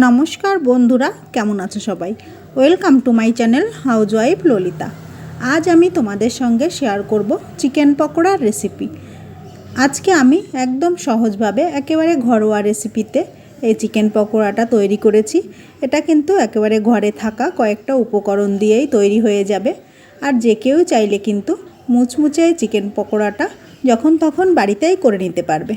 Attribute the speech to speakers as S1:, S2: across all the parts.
S1: নমস্কার বন্ধুরা, কেমন আছো সবাই? Welcome to my channel house wife Lalita আজ আমি তোমাদের সঙ্গে শেয়ার করব চিকেন পকোড়ার রেসিপি আজকে আমি একদম সহজভাবে একেবারে ঘরোয়া রেসিপিতে এই চিকেন পকোড়াটা তৈরি করেছি। এটা কিন্তু একেবারে ঘরে থাকা কয়েকটা উপকরণ দিয়েই তৈরি হয়ে যাবে। আর যে কেউ চাইলে কিন্তু মুচমুচে চিকেন পকোড়াটা যখন তখন বাড়িতেই করে নিতে পারবে।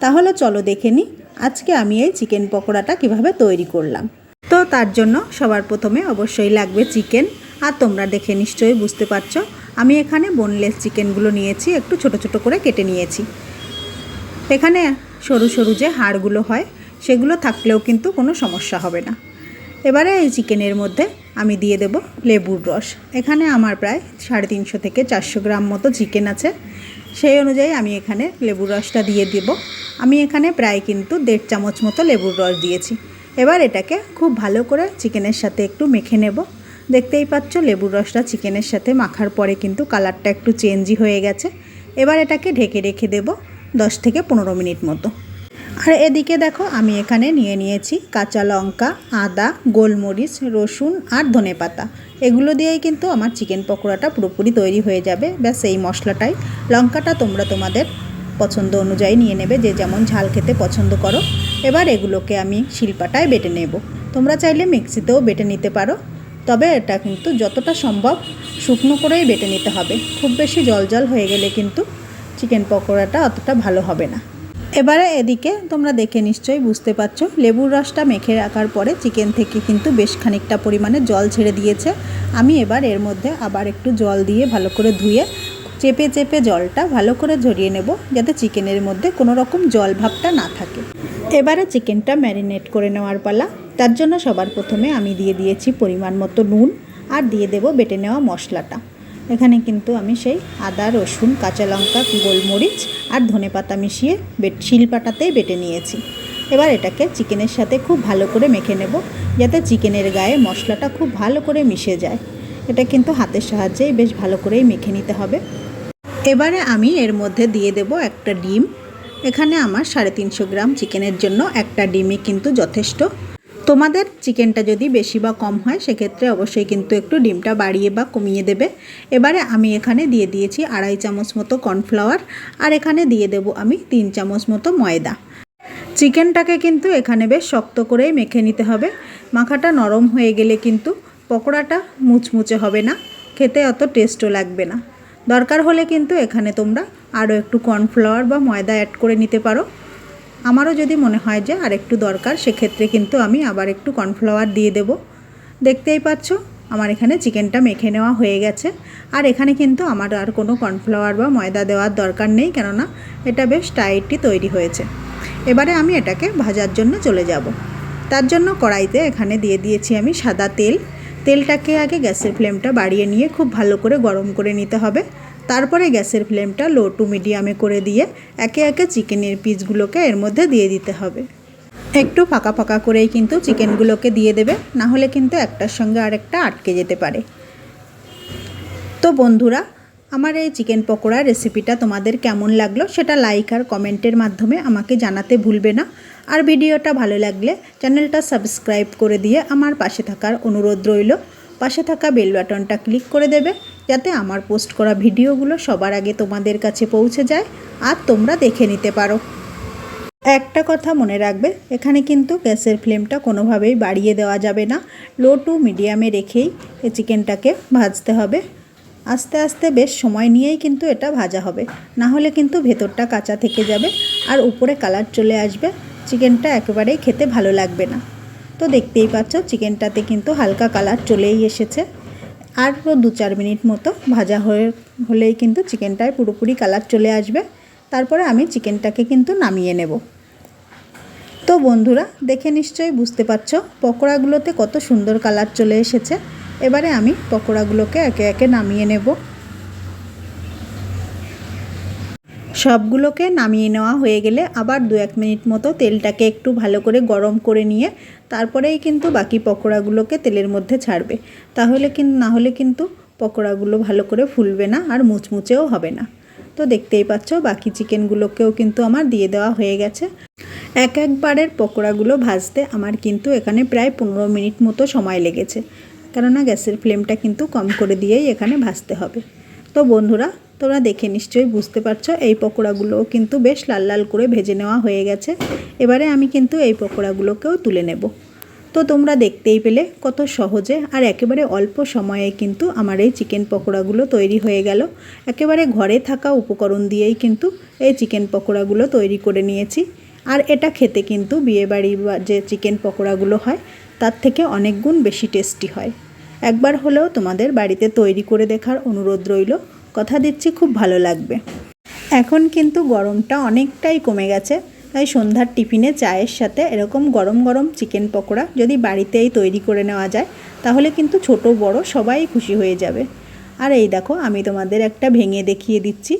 S1: তাহলে চলো দেখে নিই আজকে আমি এই চিকেন পকোড়াটা কীভাবে তৈরি করলাম। তো তার জন্য সবার প্রথমে অবশ্যই লাগবে চিকেন। আর তোমরা দেখে নিশ্চয়ই বুঝতে পারছ, আমি এখানে বোনলেস চিকেনগুলো নিয়েছি, একটু ছোট ছোট করে কেটে নিয়েছি। এখানে সরু সরু যে হাড়গুলো হয়, সেগুলো থাকলেও কিন্তু কোনো সমস্যা হবে না। এবারে এই চিকেনের মধ্যে আমি দিয়ে দেব লেবুর রস। এখানে আমার প্রায় সাড়ে তিনশো থেকে চারশো গ্রাম মতো চিকেন আছে। সেই অনুযায়ী আমি এখানে লেবুর রসটা দিয়ে দেব। আমি এখানে প্রায় কিন্তু দেড় চামচ মতো লেবুর রস দিয়েছি। এবার এটাকে খুব ভালো করে চিকেনের সাথে একটু মেখে নেব। দেখতেই পাচ্ছ, লেবুর রসটা চিকেনের সাথে মাখার পরে কিন্তু কালারটা একটু চেঞ্জই হয়ে গেছে। এবার এটাকে ঢেকে রেখে দেব দশ থেকে পনেরো মিনিট মতো। আর এদিকে দেখো, আমি এখানে নিয়ে নিয়েছি কাঁচা লঙ্কা, আদা, গোলমরিচ, রসুন আর ধনে পাতা। এগুলো দিয়েই কিন্তু আমার চিকেন পকোড়াটা পুরোপুরি তৈরি হয়ে যাবে। ব্যাস, এই মশলাটাই। লঙ্কাটা তোমরা তোমাদের পছন্দ অনুযায়ী নিয়ে নেবে, যে যেমন ঝাল খেতে পছন্দ করো। এবার এগুলোকে আমি শিল্পাটায় বেটে নেব। তোমরা চাইলে মিক্সিতেও বেটে নিতে পারো, তবে এটা কিন্তু যতটা সম্ভব শুকনো করেই বেটে নিতে হবে। খুব বেশি জল জল হয়ে গেলে কিন্তু চিকেন পকোড়াটা অতটা ভালো হবে না। এবারে এদিকে তোমরা দেখে নিশ্চয়ই বুঝতে পারছ, লেবুর রসটা মেখে রাখার পরে চিকেন থেকে কিন্তু বেশ খানিকটা পরিমাণে জল ছেড়ে দিয়েছে। আমি এবার এর মধ্যে আবার একটু জল দিয়ে ভালো করে ধুয়ে, চেপে চেপে জলটা ভালো করে ঝরিয়ে নেব, যাতে চিকেনের মধ্যে কোনো রকম জল ভাবটা না থাকে। এবারে চিকেনটা ম্যারিনেট করে নেওয়ার পালা। তার জন্য সবার প্রথমে আমি দিয়ে দিয়েছি পরিমাণ মতো নুন, আর দিয়ে দেব বেটে নেওয়া মশলাটা। এখানে কিন্তু আমি সেই আদা, রসুন, কাঁচা লঙ্কা, গোলমরিচ আর ধনে পাতা মিশিয়ে বেট, শিলপাটাতেই বেটে নিয়েছি। এবার এটাকে চিকেনের সাথে খুব ভালো করে মেখে নেব, যাতে চিকেনের গায়ে মশলাটা খুব ভালো করে মিশে যায়। এটা কিন্তু হাতের সাহায্যেই বেশ ভালো করেই মেখে নিতে হবে। এবারে আমি এর মধ্যে দিয়ে দেব একটা ডিম। এখানে আমার সাড়ে তিনশো গ্রাম চিকেনের জন্য একটা ডিমই কিন্তু যথেষ্ট। তোমাদের চিকেনটা যদি বেশি বা কম হয়, সেক্ষেত্রে অবশ্যই কিন্তু একটু ডিমটা বাড়িয়ে বা কমিয়ে দেবে। এবারে আমি এখানে দিয়ে দিয়েছি আড়াই চামচ মতো কর্নফ্লাওয়ার আর এখানে দিয়ে দেব আমি তিন চামচ মতো ময়দা। চিকেনটাকে কিন্তু এখানে বেশ শক্ত করেই মেখে নিতে হবে। মাখাটা নরম হয়ে গেলে কিন্তু পকোড়াটা মুচমুচে হবে না, খেতে অত টেস্টও লাগবে না। দরকার হলে কিন্তু এখানে তোমরা আরও একটু কর্নফ্লাওয়ার বা ময়দা অ্যাড করে নিতে পারো। আমারও যদি মনে হয় যে আর একটু দরকার, সেক্ষেত্রে কিন্তু আমি আবার একটু কর্নফ্লাওয়ার দিয়ে দেব। দেখতেই পাচ্ছ, আমার এখানে চিকেনটা মেখে নেওয়া হয়ে গেছে। আর এখানে কিন্তু আমার আর কোনো কর্নফ্লাওয়ার বা ময়দা দেওয়ার দরকার নেই, কেননা এটা বেশ টাইটই তৈরি হয়েছে। এবারে আমি এটাকে ভাজার জন্য চলে যাব। তার জন্য কড়াইতে এখানে দিয়ে দিয়েছি আমি সাদা তেল। তেলটাকে আগে গ্যাসের ফ্লেমটা বাড়িয়ে নিয়ে খুব ভালো করে গরম করে নিতে হবে। তারপরে গ্যাসের ফ্লেমটা লো টু মিডিয়ামে করে দিয়ে একে একে চিকেনের পিসগুলোকে এর মধ্যে দিয়ে দিতে হবে। একটু ফাঁকা ফাঁকা করেই কিন্তু চিকেনগুলোকে দিয়ে দেবে, না হলে কিন্তু একটার সঙ্গে আরেকটা আটকে যেতে পারে। তো বন্ধুরা, আমার এই চিকেন পকোড়ার রেসিপিটা তোমাদের কেমন লাগল সেটা লাইক আর কমেন্টের মাধ্যমে আমাকে জানাতে ভুলবে না। আর ভিডিওটা ভালো লাগলে চ্যানেলটা সাবস্ক্রাইব করে দিয়ে আমার পাশে থাকার অনুরোধ রইল। পাশে থাকা বেল বাটনটা ক্লিক করে দেবে। যাতে আমার পোস্ট করা ভিডিওগুলো সবার আগে তোমাদের কাছে পৌঁছে যায় আর তোমরা দেখে নিতে পারো। একটা কথা মনে রাখবে, এখানে কিন্তু গ্যাসের ফ্লেমটা কোনোভাবেই বাড়িয়ে দেওয়া যাবে না। লো টু মিডিয়ামে রেখেই এই চিকেনটাকে ভাজতে হবে। আস্তে আস্তে বেশ সময় নিয়েই কিন্তু এটা ভাজা হবে। না হলে কিন্তু ভেতরটা কাঁচা থেকে যাবে আর উপরে কালার চলে আসবে। চিকেনটা একেবারেই খেতে ভালো লাগবে না। তো দেখতেই পাচ্ছ, চিকেনটাতে কিন্তু হালকা কালার চলেই এসেছে। আরও দু চার মিনিট মতো ভাজা হয়ে হলেই কিন্তু চিকেনটায় পুরোপুরি কালার চলে আসবে। তারপরে আমি চিকেনটাকে কিন্তু নামিয়ে নেব। তো বন্ধুরা, দেখে নিশ্চয়ই বুঝতে পারছ পকোড়াগুলোতে কত সুন্দর কালার চলে এসেছে। এবারে আমি পকোড়াগুলোকে একে একে নামিয়ে নেব। সবগুলোকে নামিয়ে নেওয়া হয়ে গেলে আবার দু এক মিনিট মতো তেলটাকে একটু ভালো করে গরম করে নিয়ে তারপরেই কিন্তু বাকি পকোড়াগুলোকে তেলের মধ্যে ছাড়বে। তাহলে কিন্তু না হলে কিন্তু পকোড়াগুলো ভালো করে ফুলবে না আর মুচমুচেও হবে না। তো দেখতেই পাচ্ছ, বাকি চিকেনগুলোকেও কিন্তু আমার দিয়ে দেওয়া হয়ে গেছে। এক একবারের পকোড়াগুলো ভাজতে আমার কিন্তু এখানে প্রায় পনেরো মিনিট মতো সময় লেগেছে। কেননা গ্যাসের ফ্লেমটা কিন্তু কম করে দিয়েই এখানে ভাজতে হবে। তো বন্ধুরা তোমরা দেখে নিশ্চয়ই বুঝতে পারছ, এই পকোড়াগুলোও কিন্তু বেশ লাল লাল করে ভেজে নেওয়া হয়ে গেছে। এবারে আমি কিন্তু এই পকোড়াগুলোকেও তুলে নেব। তো তোমরা দেখতেই পেলে কত সহজে আর একেবারে অল্প সময়ে কিন্তু আমার এই চিকেন পকোড়াগুলো তৈরি হয়ে গেল। একেবারে ঘরে থাকা উপকরণ দিয়েই কিন্তু এই চিকেন পকোড়াগুলো তৈরি করে নিয়েছি। আর এটা খেতে কিন্তু বিয়েবাড়ির বা যে চিকেন পকোড়াগুলো হয়, তার থেকে অনেক গুণ বেশি টেস্টি হয়। একবার হলেও তোমাদের বাড়িতে তৈরি করে দেখার অনুরোধ রইল। কথা দিচ্ছি, খুব ভালো লাগবে। এখন কিন্তু গরমটা অনেকটাই কমে গেছে, তাই সন্ধ্যার টিফিনে চায়ের সাথে এরকম গরম গরম চিকেন পকোড়া যদি বাড়িতেই তৈরি করে নেওয়া যায়, তাহলে কিন্তু ছোট বড় সবাই খুশি হয়ে যাবে। আর এই দেখো, আমি তোমাদের একটা ভেঙে দেখিয়ে দিচ্ছি।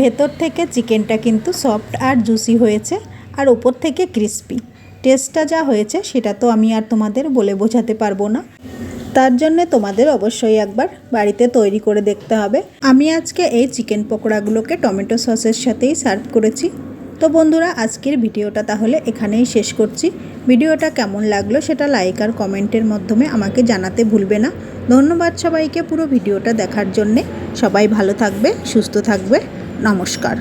S1: ভেতর থেকে চিকেনটা কিন্তু সফট আর জুসি হয়েছে, আর ওপর থেকে ক্রিস্পি। টেস্টটা যা হয়েছে, সেটা তো আমি আর তোমাদের বলে বোঝাতে পারব না। তার জন্যে তোমাদের অবশ্যই একবার বাড়িতে তৈরি করে দেখতে হবে। আমি আজকে এই চিকেন পকোড়াগুলোকে টমেটো সসের সাথেই সার্ভ করেছি। তো বন্ধুরা, আজকের ভিডিওটা তাহলে এখানেই শেষ করছি। ভিডিওটা কেমন লাগল সেটা লাইক আর কমেন্টের মাধ্যমে আমাকে জানাতে ভুলবে না। ধন্যবাদ সবাইকে পুরো ভিডিওটা দেখার জন্যে। সবাই ভালো থাকবে, সুস্থ থাকবে। নমস্কার।